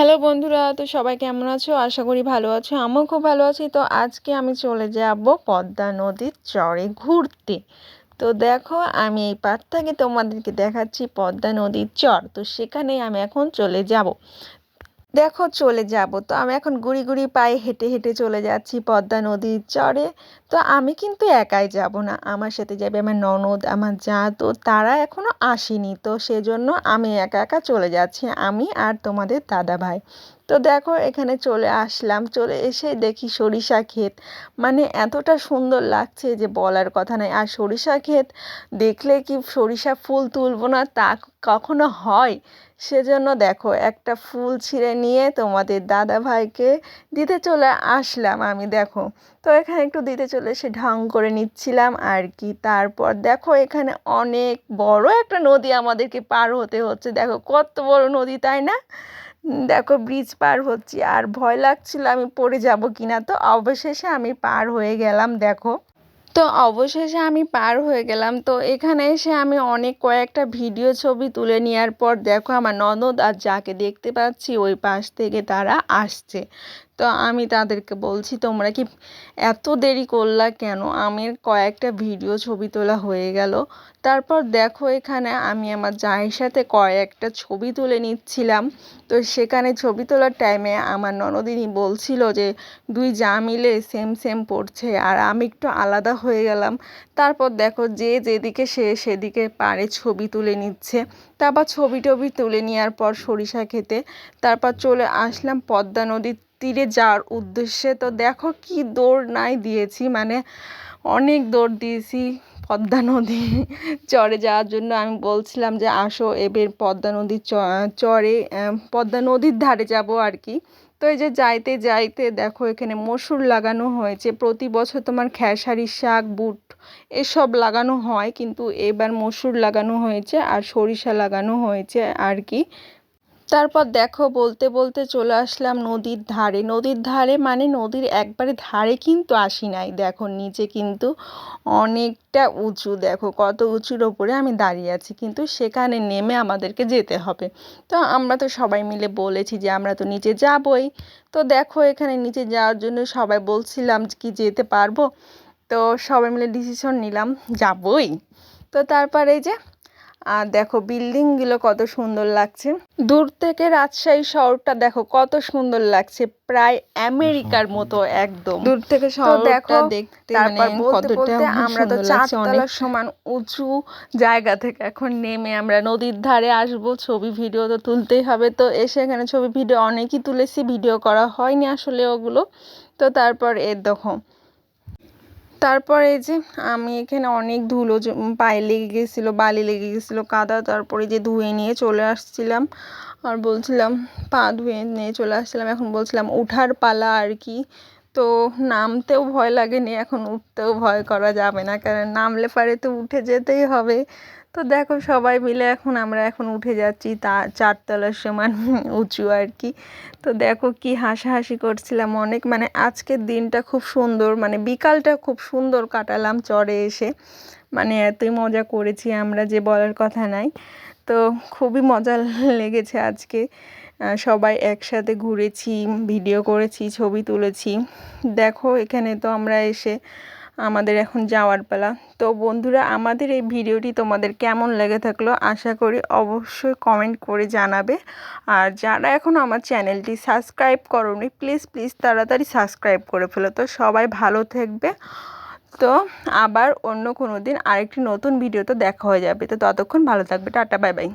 Hello বন্ধুরা, তো সবাই কেমন আছো? আশা করি ভালো আছো, আমিও খুব ভালো আছি। তো আজকে আমি চলে যাব পদ্মা নদীর চরে ঘুরতে। তো দেখো, আমি এই পার থেকে তোমাদেরকে দেখাচ্ছি পদ্মা নদীর চর। তো সেখানেই আমি এখন চলে যাব। দেখো, চলে যাব। তো আমি এখন গুড়ি গুড়ি পায়ে হেঁটে হেঁটে চলে যাচ্ছি পদ্মা নদীর চরে। তো আমি কিন্তু একাই যাব না। আমার সাথে যাবে আমার ননদ, আমার যা, তো তারা এখনও আসেনি। তো সেজন্য আমি একা একা চলে যাচ্ছি, আমি আর তোমাদের দাদা ভাই। তো দেখো, এখানে চলে আসলাম, চলে এসে দেখি সরিষা ক্ষেত। মানে এতটা সুন্দর লাগছে যে বলার কথা নয় আর সরিষা ক্ষেত দেখলে কি সরিষা ফুল তুলবো না, তা কখনো হয়? সেজন্য দেখো, একটা ফুল ছিঁড়ে নিয়ে তোমাদের দাদা ভাইকে দিতে চলে আসলাম আমি, দেখো। তো এখানে একটু দিতে চলে এসে ঢং করে নিচ্ছিলাম। আর কি তারপর দেখো এখানে অনেক বড় একটা নদী আমাদেরকে পার হতে হচ্ছে। দেখো কত বড় নদী, তাই না? দেখো ব্রিজ পার হচ্ছি। আর ভয় লাগছিল আমি পড়ে যাব কিনা তো অবশেষে আমি পার হয়ে গেলাম, দেখো। তো অবশেষে আমি পার হয়ে গেলাম। তো এখানে এসে আমি অনেক কয়েকটা ভিডিও ছবি তুলে নেওয়ার পর দেখো আমার ননদ আর যাকে দেখতে পাচ্ছি ওই পাশ থেকে তারা আসছে। তো আমি তাদেরকে বলছি, তোমরা কি এত দেরি করলা কেন? আমি কয়েকটা ভিডিও ছবি তোলা হয়ে গেল। তারপর দেখো এখানে আমি আমার জায়ের সাথে কয়েকটা ছবি তুলে নিচ্ছিলাম। তো সেখানে ছবি তোলার টাইমে আমার ননদিনী বলছিল যে, দুই যা মিলে সেম সেম পড়ছে, আর আমি একটু আলাদা হয়ে গেলাম। তারপর দেখো যে যেদিকে সে সেদিকে পারে ছবি তুলে নিচ্ছে। তারপর ছবি টবি তুলে নেওয়ার পর সরিষা খেতে, তারপর চলে আসলাম পদ্মা নদীর তীরে যাওয়ার উদ্দেশ্যে। তো দেখো কি দৌড় নাই দিয়েছি মানে অনেক দৌড় দিয়েছি পদ্মা নদী চরে যাওয়ার জন্য। আমি বলছিলাম যে আসো এবার পদ্মা নদীর চরে পদ্মা নদীর ধারে যাব আর কি। তো এই যে যাইতে যাইতে দেখো এখানে মসুর লাগানো হয়েছে, প্রতি বছর তোমার খেসারি শাক, বুট এসব লাগানো হয়, কিন্তু এবার মসুর লাগানো হয়েছে আর সরিষা লাগানো হয়েছে আর কি। তারপর দেখো বলতে বলতে চলে আসলাম নদীর ধারে। নদীর ধারে মানে নদীর একবারে ধারে কিন্তু আসি নাই। দেখো নিচে কিন্তু অনেকটা উঁচু। দেখো কত উঁচুর ওপরে আমি দাঁড়িয়ে আছি। কিন্তু সেখানে নেমে আমাদেরকে যেতে হবে। তো আমরা তো সবাই মিলে বলেছি যে আমরা তো নিচে যাবই। তো দেখো এখানে নিচে যাওয়ার জন্য সবাই বলছিলাম কি যেতে পারব। তো সবাই মিলে ডিসিশন নিলাম যাবই। তো তারপরে যে আর দেখো বিল্ডিংগুলো কত সুন্দর লাগছে। দূর থেকে রাজশাহী শহরটা দেখো কত সুন্দর লাগছে প্রায় আমেরিকার মতো একদম। দূর থেকে দেখো দেখতে তারপর মানে বলতে বলতে আমরা তো চারতলার সমান উঁচু জায়গা থেকে এখন নেমে আমরা নদীর ধারে আসব ছবি ভিডিও তো তুলতেই হবে। তো এসে এখানে ছবি ভিডিও অনেকই তুলেছি ভিডিও করা হয়নি আসলে ওগুলো। তো তারপর এর দেখো তারপর এই যে আমি এখানে অনেক ধুলো পায়ে লেগে গেছিল, বালি লেগে গেছিল, কাদা, তারপরে যে ধুয়ে নিয়ে চলে আসছিলাম। আর বলছিলাম, পা ধুয়ে নিয়ে চলে আসছিলাম, এখন বলছিলাম উঠার পালা আর কি। তো নামতেও ভয় লাগেনি, এখন উঠতেও ভয় করা যাবে না কারণ নামলে পারে তো উঠে যেতেই হবে। তো দেখো সবাই মিলে এখন আমরা এখন উঠে যাচ্ছি তা চারতলার সমান উঁচু আর কি। তো দেখো কি হাসাহাসি করছিলাম অনেক। মানে আজকের দিনটা খুব সুন্দর মানে বিকালটা খুব সুন্দর কাটালাম চরে এসে। মানে এতই মজা করেছি আমরা যে বলার কথা নাই। তো খুবই মজা লেগেছে আজকে। সবাই একসাথে ঘুরেছি, ভিডিও করেছি, ছবি তুলেছি। দেখো এখানে তো আমরা এসে আমাদের এখন যাওয়ার পালা। তো বন্ধুরা, আমাদের এই ভিডিওটি তোমাদের কেমন লেগে থাকল আশা করি অবশ্যই কমেন্ট করে জানাবে। আর যারা এখন আমার চ্যানেলটি সাবস্ক্রাইব করোনি প্লিজ প্লিজ তাড়াতাড়ি সাবস্ক্রাইব করে ফেলো। তো সবাই ভালো থাকবে। তো আবার অন্য কোনো দিন আরেকটি নতুন ভিডিও তো দেখা হয়ে যাবে। তো ততক্ষণ ভালো থাকবে। Tata bye bye